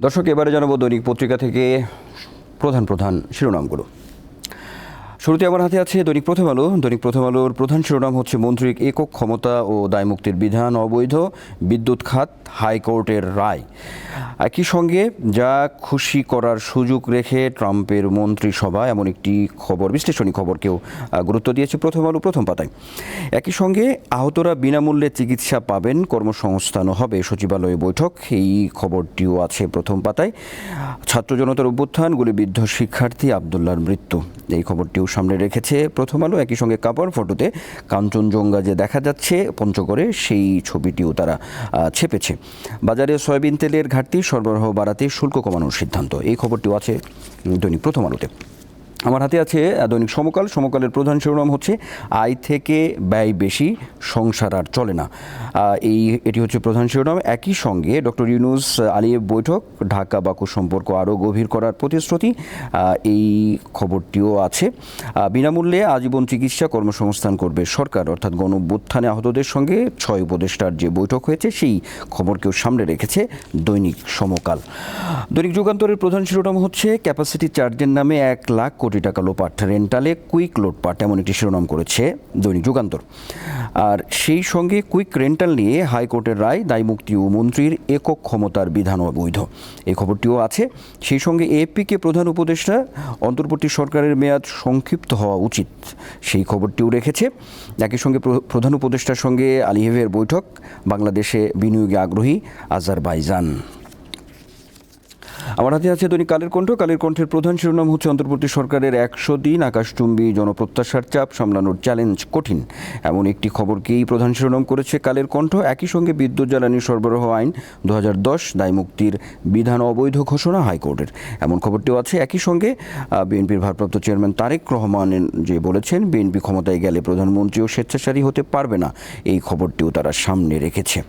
দর্শক এবারে জানাব দৈনিক পত্রিকা থেকে প্রধান প্রধান শিরোনামগুলো। শুরুতে আমার হাতে আছে দৈনিক প্রথম আলো। দৈনিক প্রথম আলোর প্রধান শিরোনাম হচ্ছে মন্ত্রীর একক ক্ষমতা ও দায়মুক্তির বিধান অবৈধ, বিদ্যুৎ খাত, হাইকোর্টের রায়। একই সঙ্গে যা খুশি করার সুযোগ রেখে ট্রাম্পের মন্ত্রিসভা, এমন একটি খবর, বিশ্লেষণী খবরকেও গুরুত্ব দিয়েছে প্রথম আলো প্রথম পাতায়। একই সঙ্গে আহতরা বিনামূল্যে চিকিৎসা পাবেন, কর্মসংস্থানও হবে, সচিবালয়ে বৈঠক, এই খবরটিও আছে প্রথম পাতায়। ছাত্র জনতার অভ্যুত্থান, গুলিবিদ্ধ শিক্ষার্থী আবদুল্লার মৃত্যু, এই খবরটিও সামনে রেখেছে। প্রথম আলো একই সঙ্গে কাপড় ফটোতে কাঞ্চনজঙ্ঘা যে দেখা যাচ্ছে, পঞ্চগড়ে সেই ছবিটিও তারা ছেপেছে। বাজারে সয়াবিন তেলের ঘাটতি, সরবরাহ বাড়াতে শুল্ক কমানোর সিদ্ধান্ত। এই খবরটিও আছে দৈনিক প্রথম আলোতে। আমার হাতে আছে দৈনিক সমকাল। সমকালের প্রধান শিরোনাম হচ্ছে, আয় থেকে ব্যয় বেশি, সংসার আর চলে না। এই, এটি হচ্ছে প্রধান শিরোনাম। একই সঙ্গে ডক্টর ইউনুস আলিয়েভ বৈঠক, ঢাকা বাকু সম্পর্ক আরও গভীর করার প্রতিশ্রুতি এই খবরটিও আছে। বিনামূল্যে আজীবন চিকিৎসা কর্মসংস্থান করবে সরকার, অর্থাৎ গণভ্যুত্থানে আহতদের সঙ্গে ছয় উপদেষ্টার যে বৈঠক হয়েছে, সেই খবরকেও সামনে রেখেছে দৈনিক সমকাল। দৈনিক যুগান্তরের প্রধান শিরোনাম হচ্ছে, ক্যাপাসিটি চার্জের নামে এক লাখ কোটি টাকা লোপাট রেন্টালে কুইক লোটপাট এমন একটি শিরোনাম করেছে দৈনিক যুগান্তর। আর সেই সঙ্গে কুইক রেন্টাল নিয়ে হাইকোর্টের রায়, দায়মুক্তি ও মন্ত্রীর একক ক্ষমতার বিধান অবৈধ। এই খবরটিও আছে। সেই সঙ্গে এপিকে প্রধান উপদেষ্টা, অন্তর্বর্তী সরকারের মেয়াদ সংক্ষিপ্ত হওয়া উচিত, সেই খবরটিও রেখেছে। একই সঙ্গে প্র- প্রধান উপদেষ্টার সঙ্গে আলিহেভের বৈঠক, বাংলাদেশে বিনিয়োগে আগ্রহী আজারবাইজান। আমার হাতে আছে দৈনিক কালের কণ্ঠ। কালের কণ্ঠের প্রধান শিরোনাম হচ্ছে অন্তর্বর্তী সরকারের একশো দিন আকাশচুম্বী জনপ্রত্যাশার চাপ, সামলানোর চ্যালেঞ্জ কঠিন। এমন একটি খবরকেই প্রধান শিরোনাম করেছে কালের কণ্ঠ। একই সঙ্গে বিদ্যুৎ, জ্বালানি সরবরাহ আইন দু দায়মুক্তির বিধান অবৈধ ঘোষণা হাইকোর্টের। এমন খবরটিও আছে। একই সঙ্গে বিএনপির ভারপ্রাপ্ত চেয়ারম্যান তারেক রহমান যে বলেছেন, বিএনপি ক্ষমতায় গেলে প্রধানমন্ত্রীও স্বেচ্ছাচারী হতে পারবে না। এই খবরটিও তারা সামনে রেখেছে।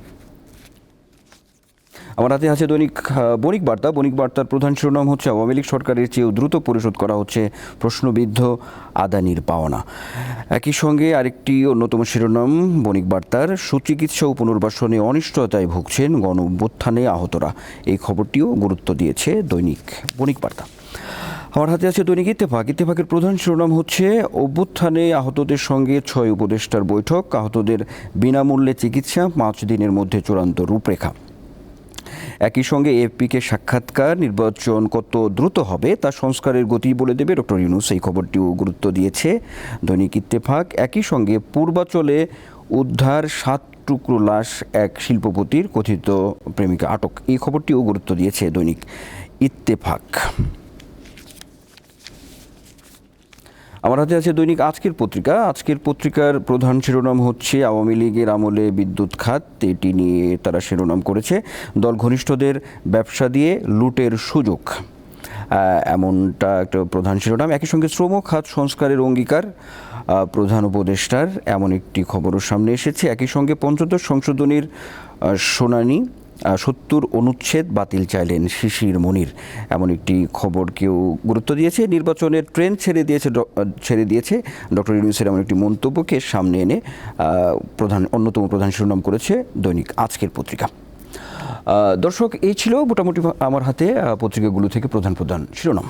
আমার হাতে আছে দৈনিক বণিক বার্তা। বণিক বার্তার প্রধান শিরোনাম হচ্ছে আওয়ামী লীগ সরকারের চেয়েও দ্রুত পরিশোধ করা হচ্ছে প্রশ্নবিদ্ধ আদানির পাওনা। একই সঙ্গে আরেকটি অন্যতম শিরোনাম, বণিক বার্তার। সুচিকিৎসা ও পুনর্বাসনে অনিশ্চয়তায় ভুগছেন গণ অভ্যুত্থানে আহতরা। এই খবরটিও গুরুত্ব দিয়েছে দৈনিক বণিক বার্তা। আমার হাতে আছে দৈনিক ইত্তেফাক। ইত্তেফাকের প্রধান শিরোনাম হচ্ছে, অভ্যুত্থানে আহতদের সঙ্গে ছয় উপদেষ্টার বৈঠক। আহতদের বিনামূল্যে চিকিৎসা, পাঁচ দিনের মধ্যে চূড়ান্ত রূপরেখা। একই সঙ্গে এপিকে সাক্ষাৎকার নির্বাচন কত দ্রুত হবে তা সংস্কারের গতি বলে দেবে ডক্টর ইউনুস। এই খবরটিও গুরুত্ব দিয়েছে। দৈনিক ইত্তেফাক, একই সঙ্গে পূর্বাচলে উদ্ধার সাত টুকরো লাশ এক শিল্পপতির কথিত প্রেমিকা আটক। এই খবরটিও গুরুত্ব দিয়েছে দৈনিক ইত্তেফাক। আমার হাতে আছে দৈনিক আজকের পত্রিকা। আজকের পত্রিকার প্রধান শিরোনাম হচ্ছে, আওয়ামী লীগের আমলে বিদ্যুৎ খাত, এটি নিয়ে তারা শিরোনাম করেছে। দল ঘনিষ্ঠদের ব্যবসা দিয়ে লুটের সুযোগ। এমনটা একটা প্রধান শিরোনাম। একই সঙ্গে শ্রম খাত সংস্কারের অঙ্গীকার প্রধান উপদেষ্টার এমন একটি খবরও সামনে এসেছে। একই সঙ্গে পঞ্চদশ সংশোধনীর শুনানি। সত্তর অনুচ্ছেদ বাতিল চাইলেন শিশির মনির। এমন একটি খবরকেও গুরুত্ব দিয়েছে। নির্বাচনের ট্রেন ছেড়ে দিয়েছে ছেড়ে দিয়েছে ডক্টর ইউনুসের এমন একটি মন্তব্যকে সামনে এনে প্রধান, অন্যতম প্রধান শিরোনাম করেছে দৈনিক আজকের পত্রিকা। দর্শক, এই ছিল মোটামুটি আমার হাতে পত্রিকাগুলো থেকে প্রধান প্রধান শিরোনাম।